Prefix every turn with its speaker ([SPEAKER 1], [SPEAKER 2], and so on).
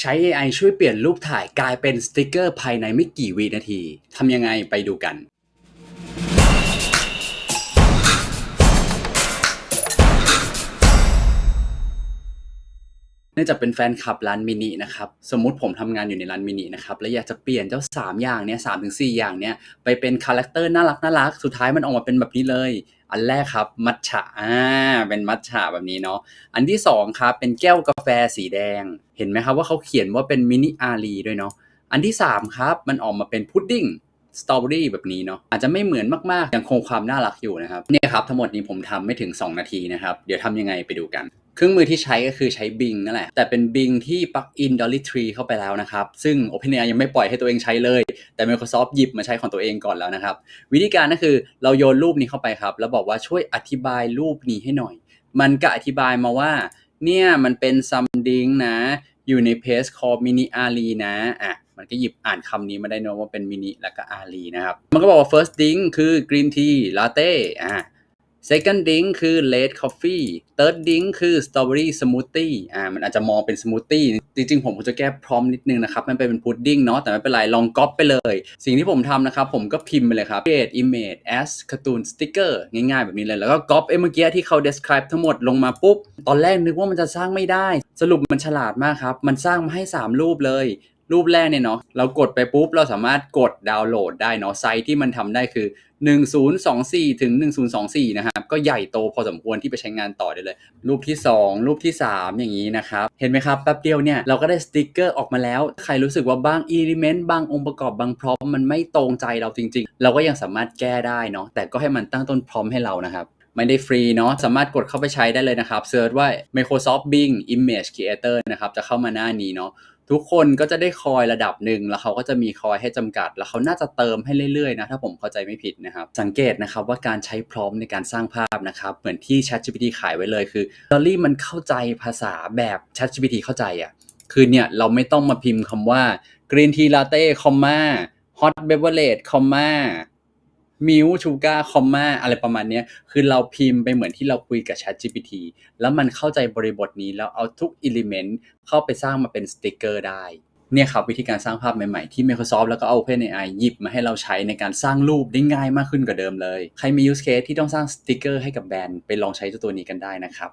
[SPEAKER 1] ใช้ AI ช่วยเปลี่ยนรูปถ่ายกลายเป็นสติกเกอร์ภายในไม่กี่วินาทีทำยังไงไปดูกันนื่องจากเป็นแฟนคลับร้านมินินะครับ สมมุติผมทำงานอยู่ในร้านมินินะครับ แล้วอยากจะเปลี่ยนเจ้า 3 อย่างเนี้ยสามถึงสอย่างเนี้ยไปเป็นคาแรคเตอร์น่ารักน่ารัก สุดท้ายมันออกมาเป็นแบบนี้เลย อันแรกครับมัทฉะอ่าเป็นมัทฉะแบบนี้เนาะอันที่2ครับเป็นแก้วกาแฟสีแดง เห็นไหมครับว่าเขาเขียนว่าเป็นมินิอารีด้วยเนาะอันที่3ครับมันออกมาเป็นพุดดิ้ง สตรอเบอรี่แบบนี้เนาะอาจจะไม่เหมือนมากๆยังคงความน่ารักอยู่นะครับเนี่ยครับทั้งหมดนี้ผมทำไม่ถึง 2 นาทีนะครับ เดี๋ยวทำยังไงไปดูกัน เครื่องมือที่ใช้ก็คือใช้ Bing นั่นแหละ แต่เป็น Bing ที่ปลักอิน Dolly Tree เข้าไปแล้วนะครับ ซึ่ง OpenAI ยังไม่ปล่อยให้ตัวเองใช้เลย แต่ Microsoft หยิบมาใช้ของตัวเองก่อนแล้วนะครับ วิธีการก็คือเราโยนรูปนี้เข้าไปครับ แล้วบอกว่าช่วยอธิบายรูปนี้ให้หน่อย มันก็อธิบายมาว่า เนี่ยมันเป็น something นะ อยู่ใน page called mini ali นะอะ มันก็หยิบอ่านคำนี้มาได้เนะว่าเป็นมินิแล้วก็อารีนะครับ มันก็บอกว่า first drink คือ green tea latte อะ second drink คือ red coffee third drink คือ strawberry smoothie อ่า มันอาจจะมองเป็น smoothie จริงๆ ผมจะแก้พร้อมนิดนึงนะครับ มันเป็นพุดดิ้งเนาะ แต่ไม่เป็นไร ลองก๊อปไปเลย สิ่งที่ผมทำนะครับ ผมก็พิมพ์ไปเลยครับ create image as cartoon sticker ง่ายๆ แบบนี้เลย แล้วก็ก๊อปไอ้เมื่อกี้ที่เขา describe ทั้งหมดลงมาปุ๊บ ตอนแรกนึกว่ามันจะสร้างไม่ได้ สรุปมันฉลาดมากครับ มันสร้างมาให้ 3 รูปเลย รูปแรกเนี่ยเนาะเรากดไปปุ๊บ เราสามารถกดดาวน์โหลดได้เนาะไซส์ที่มันทำได้คือ 1024 ถึง 1024 นะครับก็ใหญ่โตพอสมควรที่ไปใช้งานต่อได้เลย รูปที่ 2 รูปที่ 3 อย่างนี้นะครับ เห็นไหมครับ แป๊บเดียวเนี่ย เราก็ได้สติกเกอร์ออกมาแล้ว ใครรู้สึกว่าบางอิเลเมนต์บางองค์ประกอบบางพร้อมมันไม่ตรงใจเราจริง ๆ เราก็ยังสามารถแก้ได้เนาะแต่ก็ให้มันตั้งต้นพร้อมให้เรานะครับไม่ได้ฟรีเนาะสามารถกดเข้าไปใช้ได้เลยนะครับเซิร์ชว่า Microsoft Bing Image Creator นะครับจะเข้ามาหน้านี้เนาะ ทุกคนก็จะได้คอยระดับหนึ่งแล้วเขาก็จะมีคอยให้จำกัด แล้วเขาน่าจะเติมให้เรื่อยๆนะถ้าผมเข้าใจไม่ผิดนะครับ สังเกตนะครับว่าการใช้พร้อมในการสร้างภาพนะครับ เหมือนที่ ChatGPT ขายไว้เลยคือ d o l l y มันเข้าใจภาษาแบบ ChatGPT เข้าใจอะ่ะคือเนี่ยเราไม่ต้องมาพิมพ์คำว่า Green Tea Latte คอมมา Hot Beverage คอมมา มิวชูการ์คอมมาอะไรประมาณนี้คือเราพิมพ์ไปเหมือนที่เราคุยกับ Chat GPT แล้วมันเข้าใจบริบทนี้แล้วเอาทุกอิเลเมนต์เข้าไปสร้างมาเป็นสติกเกอร์ได้เนี่ยครับวิธีการสร้างภาพใหม่ๆ ที่ Microsoft แล้วก็ OpenAI หยิบมาให้เราใช้ในการสร้างรูปได้ง่ายมากขึ้นกว่าเดิมเลย ใครมี use case ที่ต้องสร้างสติกเกอร์ให้กับแบรนด์ไปลองใช้เจ้าตัวนี้กันได้นะครับ